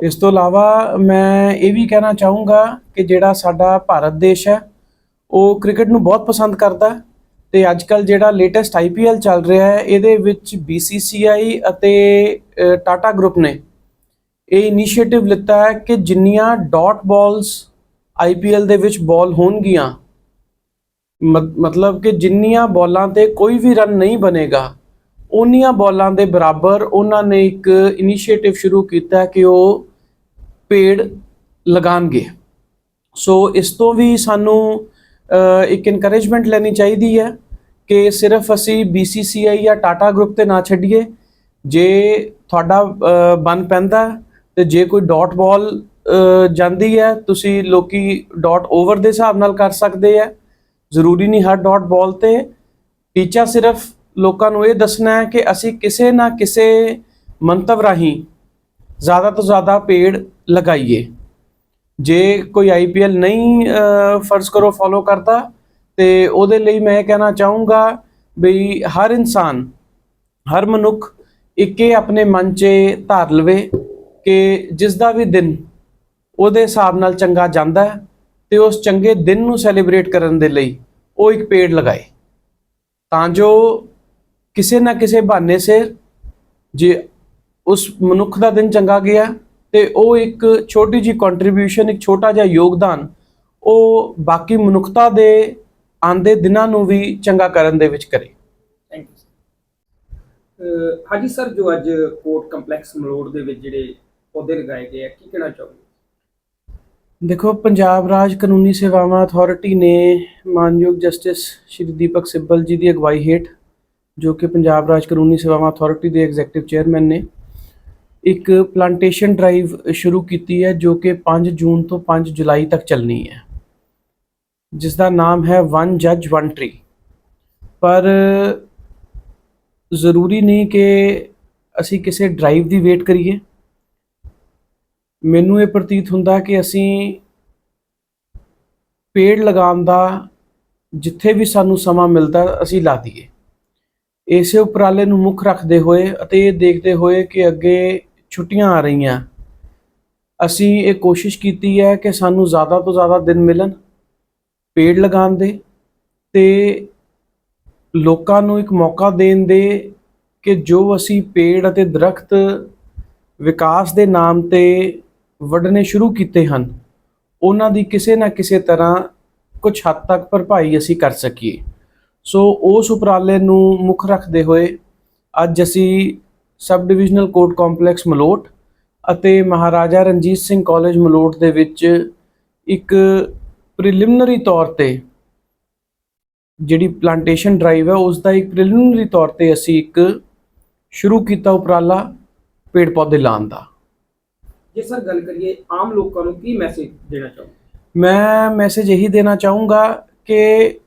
ਇਸ ਤੋਂ ਇਲਾਵਾ ਮੈਂ ਇਹ ਵੀ ਕਹਿਣਾ ਚਾਹੂੰਗਾ ਕਿ ਜਿਹੜਾ ਸਾਡਾ ਭਾਰਤ ਦੇਸ਼ ਹੈ, ਉਹ ਕ੍ਰਿਕਟ ਨੂੰ ਬਹੁਤ ਪਸੰਦ ਕਰਦਾ ਹੈ ਤੇ ਅੱਜ ਕੱਲ ਜਿਹੜਾ ਲੇਟੈਸਟ ਆਈਪੀਐਲ ਚੱਲ ਰਿਹਾ ਹੈ, ਇਹਦੇ ਵਿੱਚ BCCI ਅਤੇ ਟਾਟਾ ਗਰੁੱਪ ਨੇ ਇਹ ਇਨੀਸ਼ੀਏਟਿਵ ਲਿੱਤਾ ਹੈ ਕਿ ਜਿੰਨੀਆਂ ਡਾਟ ਬਾਲਸ ਆਈਪੀਐਲ ਦੇ ਵਿੱਚ ਬਾਲ ਹੋਣਗੀਆਂ, ਮਤ- ਮਤਲਬ ਕਿ ਜਿੰਨੀਆਂ ਬਾਲਾਂ ਤੇ ਕੋਈ ਵੀ ਰਨ ਨਹੀਂ ਬਣੇਗਾ ਉਨੀਆਂ ਬਾਲਾਂ ਦੇ ਬਰਾਬਰ ਉਹਨਾਂ ਨੇ ਇੱਕ ਇਨੀਸ਼ੀਏਟਿਵ ਸ਼ੁਰੂ ਕੀਤਾ ਕਿ ਉਹ ਪੇੜ ਲਗਾਣਗੇ ਸੋ ਇਸ ਤੋਂ ਵੀ ਸਾਨੂੰ ਇੱਕ ਇਨਕਰੇਜਮੈਂਟ ਲੈਣੀ ਚਾਹੀਦੀ ਹੈ ਕਿ ਸਿਰਫ ਅਸੀਂ BCCI ਜਾਂ ਟਾਟਾ ਗਰੁੱਪ ਤੇ ਨਾ ਛੱਡੀਏ। ਜੇ ਤੁਹਾਡਾ ਅ, ਬਨ ਪੈਂਦਾ ਹੈ, ਤੇ ਜੇ ਕੋਈ ਡਾਟ ਬਾਲ ਜਾਂਦੀ ਹੈ ਤੁਸੀਂ ਲੋਕੀ ਡਾਟ ਓਵਰ ਦੇ ਹਿਸਾਬ ਨਾਲ ਕਰ ਸਕਦੇ ਆ ਜ਼ਰੂਰੀ ਨਹੀਂ ਹਰ ਡਾਟ ਬਾਲ ਤੇ। ਟੀਚਾ ਸਿਰਫ ਲੋਕਾਂ ਨੂੰ ਇਹ ਦੱਸਣਾ ਹੈ ਕਿ ਅਸੀਂ ਕਿਸੇ ਨਾ ਕਿਸੇ ਮੰਤਵ ਰਾਹੀਂ ਜ਼ਿਆਦਾ ਤੋਂ ਜ਼ਿਆਦਾ ਪੇੜ ਲਗਾਈਏ। ਜੇ ਕੋਈ ਆਈਪੀਐਲ ਨਹੀਂ ਫਰਜ਼ ਕਰੋ ਫੋਲੋ ਕਰਦਾ, ਤੇ ਉਹਦੇ ਲਈ ਮੈਂ ਇਹ ਕਹਿਣਾ ਚਾਹੂੰਗਾ ਵੀ ਹਰ ਇਨਸਾਨ, ਹਰ ਮਨੁੱਖ ਇੱਕੇ ਆਪਣੇ ਮਨ 'ਚ ਧਾਰ ਲਵੇ ਕਿ ਜਿਸ ਦਾ ਵੀ ਦਿਨ ਉਹਦੇ ਹਿਸਾਬ ਨਾਲ ਚੰਗਾ ਜਾਂਦਾ ਹੈ ਤੇ ਉਸ ਚੰਗੇ ਦਿਨ ਨੂੰ ਸੈਲੀਬ੍ਰੇਟ ਕਰਨ ਦੇ ਲਈ ਉਹ ਇੱਕ ਪੇੜ ਲਗਾਏ। ਤਾਂ ਜੋ ਕਿਸੇ ਨਾ ਕਿਸੇ ਬਹਾਨੇ ਸਿਰ ਜੇ ਉਸ ਮਨੁੱਖ ਦਾ ਦਿਨ ਚੰਗਾ ਗਿਆ ਤੇ ਉਹ ਇੱਕ ਛੋਟੀ ਜੀ ਕੰਟਰੀਬਿਊਸ਼ਨ ਇੱਕ ਛੋਟਾ ਜਿਹਾ ਯੋਗਦਾਨ ਉਹ ਬਾਕੀ ਮਨੁੱਖਤਾ ਦੇ ਆਂਦੇ ਦਿਨਾਂ ਨੂੰ ਵੀ ਚੰਗਾ ਕਰਨ ਦੇ ਵਿੱਚ ਕਰੇ। ਥੈਂਕ ਯੂ ਹਾਂਜੀ ਸਰ ਜੋ ਅੱਜ ਕੋਰਟ ਕੰਪਲੈਕਸ ਮਲੋੜ ਦੇ ਵਿੱਚ ਜਿਹੜੇ ਪੌਦੇ ਲਗਾਏ ਗਏ ਆ ਕੀ ਕਹਿਣਾ ਚਾਹੋਗੇ? ਦੇਖੋ ਪੰਜਾਬ ਰਾਜ ਕਾਨੂੰਨੀ ਸੇਵਾਵਾਂ ਅਥਾਰਟੀ ਨੇ ਮਾਨਯੋਗ ਜਸਟਿਸ ਸ਼੍ਰੀ ਦੀਪਕ ਸਿੱਬਲ ਜੀ ਦੀ ਅਗਵਾਈ ਹੇਠ ਜੋ ਕਿ ਪੰਜਾਬ ਰਾਜ ਕਾਨੂੰਨੀ ਸੇਵਾਵਾਂ ਅਥਾਰਟੀ ਦੇ ਐਗਜ਼ੈਕਟਿਵ ਚੇਅਰਮੈਨ ਨੇ ਇੱਕ ਪਲਾਂਟੇਸ਼ਨ ਡਰਾਈਵ ਸ਼ੁਰੂ ਕੀਤੀ ਹੈ, ਜੋ ਕਿ 5 ਜੂਨ ਤੋਂ 5 ਜੁਲਾਈ ਤੱਕ ਚੱਲਣੀ ਹੈ। ਜਿਸ ਦਾ ਨਾਮ ਹੈ ਵਨ ਜੱਜ ਵਨ ਟਰੀ ਪਰ ਜ਼ਰੂਰੀ ਨਹੀਂ ਕਿ ਅਸੀਂ ਕਿਸੇ ਡਰਾਈਵ ਦੀ ਵੇਟ ਕਰੀਏ। ਮੈਨੂੰ ਇਹ ਪ੍ਰਤੀਤ ਹੁੰਦਾ ਕਿ ਅਸੀਂ ਪੇੜ ਲਗਾਉਣ ਦਾ ਜਿੱਥੇ ਵੀ ਸਾਨੂੰ ਸਮਾਂ ਮਿਲਦਾ, ਅਸੀਂ ਲਾ ਦਈਏ। ਇਸੇ ਉਪਰਾਲੇ ਨੂੰ ਮੁੱਖ ਰੱਖਦੇ ਹੋਏ ਅਤੇ ਇਹ ਦੇਖਦੇ ਹੋਏ ਕਿ ਅੱਗੇ ਛੁੱਟੀਆਂ ਆ ਰਹੀਆਂ। ਅਸੀਂ ਇਹ ਕੋਸ਼ਿਸ਼ ਕੀਤੀ ਹੈ ਕਿ ਸਾਨੂੰ ਜ਼ਿਆਦਾ ਤੋਂ ਜ਼ਿਆਦਾ ਦਿਨ ਮਿਲਣ, ਪੇੜ ਲਗਾਉਣ ਦੇ ਤੇ ਲੋਕਾਂ ਨੂੰ ਇੱਕ ਮੌਕਾ ਦੇਣ ਦੇ ਕਿ ਜੋ ਅਸੀਂ ਪੇੜ ਅਤੇ ਦਰਖਤ ਵਿਕਾਸ ਦੇ ਨਾਮ ਤੇ ਵੱਢਣੇ ਸ਼ੁਰੂ ਕੀਤੇ ਹਨ, ਉਹਨਾਂ ਦੀ ਕਿਸੇ ਨਾ ਕਿਸੇ ਤਰ੍ਹਾਂ ਕੁਝ ਹੱਦ ਤੱਕ ਭਰਪਾਈ ਅਸੀਂ ਕਰ ਸਕੀਏ। ਸੋ ਉਸ ਉਪਰਾਲੇ ਨੂੰ ਮੁੱਖ ਰੱਖਦੇ ਹੋਏ ਅੱਜ ਅਸੀਂ sub divisional court complex Malout ਅਤੇ ਮਹਾਰਾਜਾ ਰਣਜੀਤ ਸਿੰਘ ਕਾਲਜ ਮਲੋਟ ਦੇ ਵਿੱਚ ਇੱਕ ਪ੍ਰੀਲਿਮਿਨਰੀ ਤੌਰ ਤੇ ਜਿਹੜੀ ਪਲਾਂਟੇਸ਼ਨ ਡਰਾਈਵ ਹੈ ਉਸ ਦਾ ਇੱਕ ਪ੍ਰੀਲਿਮਿਨਰੀ ਤੌਰ ਤੇ ਅਸੀਂ ਇੱਕ ਸ਼ੁਰੂ ਕੀਤਾ ਉਪਰਾਲਾ ਪੇੜ ਪੌਦੇ ਲਾਉਣ ਦਾ। ਜੇ ਸਰ ਗੱਲ ਕਰੀਏ ਆਮ ਲੋਕਾਂ ਨੂੰ ਕੀ ਮੈਸੇਜ ਦੇਣਾ ਚਾਹੋਗੇ? ਮੈਂ ਮੈਸੇਜ ਇਹੀ ਦੇਣਾ ਚਾਹੂੰਗਾ ਕਿ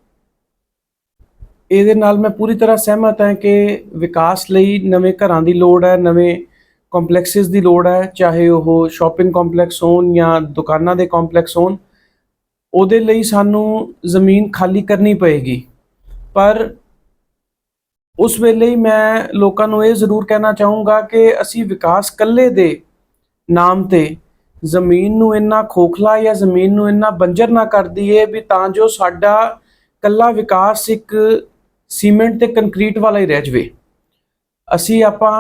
ਇਹਦੇ ਨਾਲ ਮੈਂ ਪੂਰੀ ਤਰ੍ਹਾਂ ਸਹਿਮਤ ਹਾਂ ਕਿ ਵਿਕਾਸ ਲਈ ਨਵੇਂ ਘਰਾਂ ਦੀ ਲੋੜ ਹੈ, ਨਵੇਂ ਕੰਪਲੈਕਸਿਸ ਦੀ ਲੋੜ ਹੈ, ਚਾਹੇ ਉਹ ਸ਼ਾਪਿੰਗ ਕੰਪਲੈਕਸ ਹੋਣ ਜਾਂ ਦੁਕਾਨਾਂ ਦੇ ਕੰਪਲੈਕਸ ਹੋਣ, ਉਹਦੇ ਲਈ ਸਾਨੂੰ ਜ਼ਮੀਨ ਖਾਲੀ ਕਰਨੀ ਪਏਗੀ। ਪਰ ਉਸ ਵੇਲੇ ਮੈਂ ਲੋਕਾਂ ਨੂੰ ਇਹ ਜ਼ਰੂਰ ਕਹਿਣਾ ਚਾਹੂੰਗਾ ਕਿ ਅਸੀਂ ਵਿਕਾਸ ਕੱਲੇ ਦੇ ਨਾਮ ਤੇ ਜ਼ਮੀਨ ਨੂੰ ਇੰਨਾ ਖੋਖਲਾ ਜਾਂ ਜ਼ਮੀਨ ਨੂੰ ਇੰਨਾ ਬੰਜਰ ਨਾ ਕਰ ਦਈਏ ਵੀ ਤਾਂ ਜੋ ਸਾਡਾ ਕੱਲਾ ਵਿਕਾਸ ਇੱਕ ਸੀਮੈਂਟ ਤੇ ਕੰਕਰੀਟ ਵਾਲਾ ਹੀ ਰਹਿ ਜਵੇ। ਅਸੀਂ ਆਪਾਂ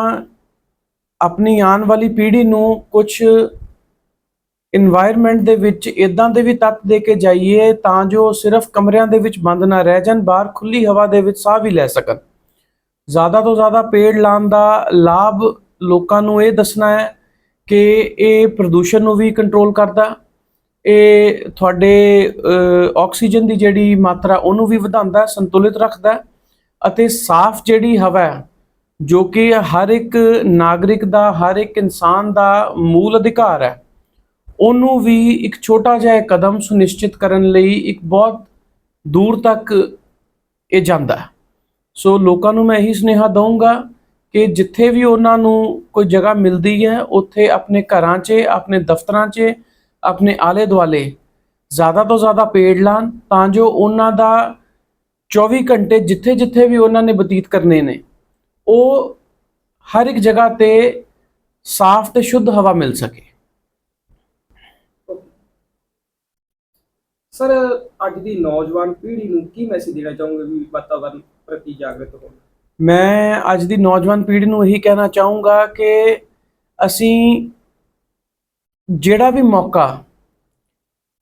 ਆਪਣੀ ਆਉਣ ਵਾਲੀ ਪੀੜ੍ਹੀ ਨੂੰ ਕੁਝ এনवायरमेंट ਦੇ ਵਿੱਚ ਇਦਾਂ ਦੇ ਵੀ ਤੱਤ ਦੇ ਕੇ ਜਾਈਏ ਤਾਂ ਜੋ ਸਿਰਫ ਕਮਰਿਆਂ ਦੇ ਵਿੱਚ ਬੰਦ ਨਾ ਰਹਿ ਜਾਣ, ਬਾਹਰ ਖੁੱਲੀ ਹਵਾ ਦੇ ਵਿੱਚ ਸਾਹ ਵੀ ਲੈ ਸਕਣ। ਜ਼ਿਆਦਾ ਤੋਂ ਜ਼ਿਆਦਾ ਪੇੜ ਲਾਉਣ ਦਾ ਲਾਭ ਲੋਕਾਂ ਨੂੰ ਇਹ ਦੱਸਣਾ ਹੈ ਕਿ ਇਹ ਪ੍ਰਦੂਸ਼ਣ ਨੂੰ ਵੀ ਕੰਟਰੋਲ ਕਰਦਾ। ਇਹ ਤੁਹਾਡੇ ਆਕਸੀਜਨ ਦੀ ਜਿਹੜੀ ਮਾਤਰਾ ਉਹਨੂੰ ਵੀ ਵਧਾਉਂਦਾ, ਸੰਤੁਲਿਤ ਰੱਖਦਾ। ਅਤੇ ਸਾਫ਼ ਜਿਹੜੀ ਹਵਾ ਹੈ, ਜੋ ਕਿ ਹਰ ਇੱਕ ਨਾਗਰਿਕ ਦਾ, ਹਰ ਇੱਕ ਇਨਸਾਨ ਦਾ ਮੂਲ ਅਧਿਕਾਰ ਹੈ, ਉਹਨੂੰ ਵੀ ਇੱਕ ਛੋਟਾ ਜਿਹਾ ਕਦਮ ਸੁਨਿਸ਼ਚਿਤ ਕਰਨ ਲਈ ਇੱਕ ਬਹੁਤ ਦੂਰ ਤੱਕ ਇਹ ਜਾਂਦਾ ਹੈ। ਸੋ ਲੋਕਾਂ ਨੂੰ ਮੈਂ ਇਹੀ ਸੁਨੇਹਾ ਦਊਂਗਾ ਕਿ ਜਿੱਥੇ ਵੀ ਉਹਨਾਂ ਨੂੰ ਕੋਈ ਜਗ੍ਹਾ ਮਿਲਦੀ ਹੈ, ਉੱਥੇ ਆਪਣੇ ਘਰਾਂ 'ਚ, ਆਪਣੇ ਦਫ਼ਤਰਾਂ 'ਚ, ਆਪਣੇ ਆਲੇ ਦੁਆਲੇ ਜ਼ਿਆਦਾ ਤੋਂ ਜ਼ਿਆਦਾ ਪੇੜ ਲਾਣ ਤਾਂ ਜੋ ਉਹਨਾਂ ਦਾ 24 ਘੰਟੇ ਜਿੱਥੇ-ਜਿੱਥੇ ਵੀ ਉਹਨਾਂ ਨੇ ਬਤੀਤ ਕਰਨੇ ਨੇ ਉਹ ਹਰ ਇੱਕ ਜਗ੍ਹਾ ਤੇ ਸਾਫ਼ ਤੇ ਸ਼ੁੱਧ ਹਵਾ ਮਿਲ ਸਕੇ। ਸਰ ਅੱਜ ਦੀ ਨੌਜਵਾਨ ਪੀੜ੍ਹੀ ਨੂੰ ਕੀ ਮੈਸੇਜ ਦੇਣਾ ਚਾਹੋਗੇ ਵੀ ਵਾਤਾਵਰਨ ਪ੍ਰਤੀ ਜਾਗਰਤ ਹੋ ਮੈਂ ਅੱਜ ਦੀ ਨੌਜਵਾਨ ਪੀੜ੍ਹੀ ਨੂੰ ਇਹੀ ਕਹਿਣਾ ਚਾਹੂੰਗਾ ਕਿ ਅਸੀਂ ਜਿਹੜਾ ਵੀ ਮੌਕਾ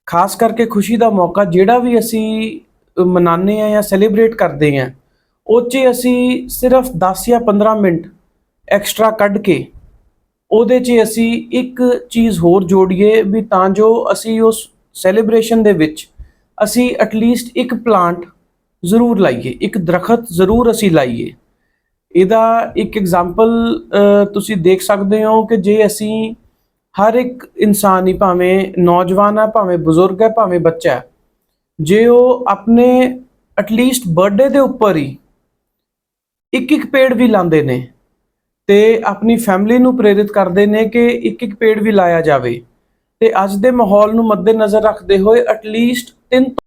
ਖਾਸ ਕਰਕੇ ਖੁਸ਼ੀ ਦਾ ਮੌਕਾ ਜਿਹੜਾ ਵੀ ਅਸੀਂ ਮਨਾਉਂਦੇ ਆ ਜਾਂ ਸੈਲੀਬ੍ਰੇਟ ਕਰਦੇ ਆ ਉਹ 'ਚ ਅਸੀਂ ਸਿਰਫ 10 ਜਾਂ 15 ਮਿੰਟ ਐਕਸਟਰਾ ਕੱਢ ਕੇ ਉਹਦੇ 'ਚ ਅਸੀਂ ਇੱਕ ਚੀਜ਼ ਹੋਰ ਜੋੜੀਏ ਵੀ ਤਾਂ ਜੋ ਅਸੀਂ ਉਸ ਸੈਲੀਬ੍ਰੇਸ਼ਨ ਦੇ ਵਿੱਚ ਅਸੀਂ ਐਟਲੀਸਟ ਇੱਕ ਪਲਾਂਟ ਜ਼ਰੂਰ ਲਾਈਏ, ਇੱਕ ਦਰਖਤ ਜ਼ਰੂਰ ਅਸੀਂ ਲਾਈਏ। ਇਹਦਾ ਇੱਕ ਐਗਜ਼ਾਮਪਲ ਤੁਸੀਂ ਦੇਖ ਸਕਦੇ ਹੋ ਕਿ ਜੇ ਅਸੀਂ ਹਰ ਇੱਕ ਇਨਸਾਨ ਹੀ ਭਾਵੇਂ ਨੌਜਵਾਨ ਹੈ ਭਾਵੇਂ ਬਜ਼ੁਰਗ ਹੈ ਭਾਵੇਂ ਬੱਚਾ ਹੈ ਜੇ ਉਹ ਆਪਣੇ ਐਟਲੀਸਟ ਬਰਥਡੇ ਦੇ ਉੱਪਰ ਹੀ ਇੱਕ ਇੱਕ ਪੇੜ ਵੀ ਲਾਉਂਦੇ ਨੇ ਤੇ ਆਪਣੀ ਫੈਮਿਲੀ ਨੂੰ ਪ੍ਰੇਰਿਤ ਕਰਦੇ ਨੇ ਕਿ ਇੱਕ ਇੱਕ ਪੇੜ ਵੀ ਲਾਇਆ ਜਾਵੇ ਤੇ ਅੱਜ ਦੇ ਮਾਹੌਲ ਨੂੰ ਮੱਦੇਨਜ਼ਰ ਰੱਖਦੇ ਹੋਏ ਐਟਲੀਸਟ ਤਿੰਨ